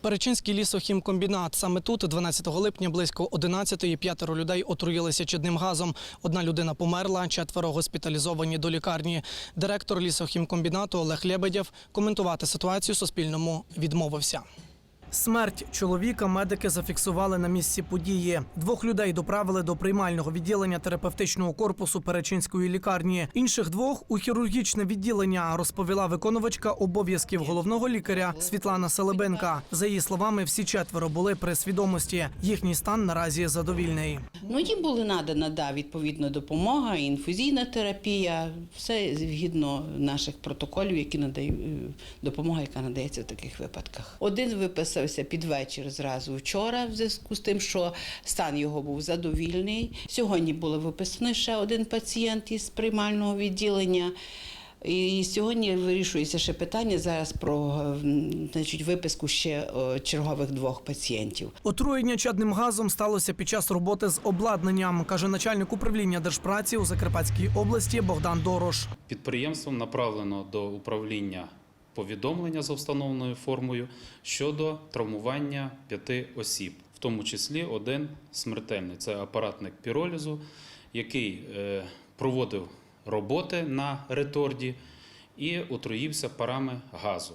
Перечинський лісохімкомбінат. Саме тут, 12 липня, близько 11-ї, п'ятеро людей отруїлися чадним газом. Одна людина померла, четверо госпіталізовані до лікарні. Директор лісохімкомбінату Олег Лебедєв коментувати ситуацію Суспільному відмовився. Смерть чоловіка медики зафіксували на місці події. Двох людей доправили до приймального відділення терапевтичного корпусу Перечинської лікарні. Інших двох у хірургічне відділення розповіла виконувачка обов'язків головного лікаря Світлана Селебенка. За її словами, всі четверо були при свідомості. Їхній стан наразі задовільний. Ну, їм була надана да, відповідна допомога, інфузійна терапія, все згідно наших протоколів, які надають допомога, яка надається в таких випадках. Один виписався під вечір зразу вчора, в зв'язку з тим, що стан його був задовільний. Сьогодні було виписано ще один пацієнт із приймального відділення. І сьогодні вирішується ще питання зараз про значить, виписку ще чергових двох пацієнтів. Отруєння чадним газом сталося під час роботи з обладнанням, каже начальник управління держпраці у Закарпатській області Богдан Дорош. Підприємством направлено до управління повідомлення за встановленою формою щодо травмування п'яти осіб, в тому числі один смертельний. Це апаратник піролізу, який е, проводив роботи на реторді і отруївся парами газу.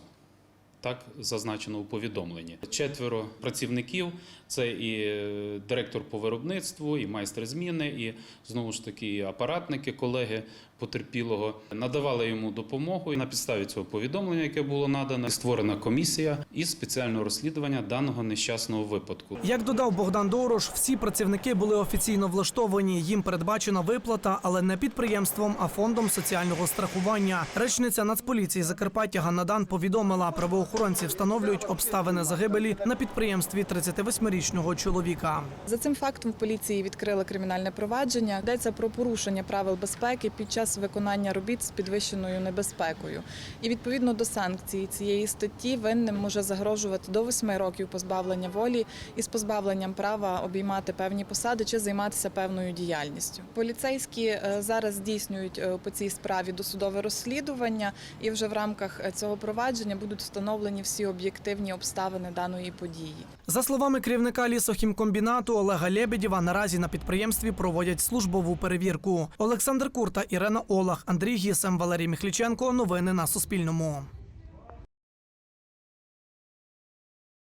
Так зазначено у повідомленні. Четверо працівників це і е, директор по виробництву, і майстер зміни, і знову ж таки апаратники, колеги потерпілого надавали йому допомогу. І на підставі цього повідомлення, яке було надано, створена комісія із спеціального розслідування даного нещасного випадку. Як додав Богдан Дорош, всі працівники були офіційно влаштовані. Їм передбачена виплата, але не підприємством, а фондом соціального страхування. Речниця Нацполіції Закарпаття Ганна Дан повідомила, правоохоронці встановлюють обставини загибелі на підприємстві 38-річного чоловіка. За цим фактом в поліції відкрили кримінальне провадження. Йдеться про порушення правил безпеки під час виконання робіт з підвищеною небезпекою. І відповідно до санкцій цієї статті винним може загрожувати до 8 років позбавлення волі із позбавленням права обіймати певні посади чи займатися певною діяльністю. Поліцейські е, зараз здійснюють е, по цій справі досудове розслідування, і вже в рамках е, цього провадження будуть встановлені всі об'єктивні обставини даної події. За словами керівника лісохімкомбінату Олега Лебедєва, наразі на підприємстві проводять службову перевірку. Олександр Курта, Ірена Олах, Андрій Гісем, Валерій Міхліченко. Новини на Суспільному.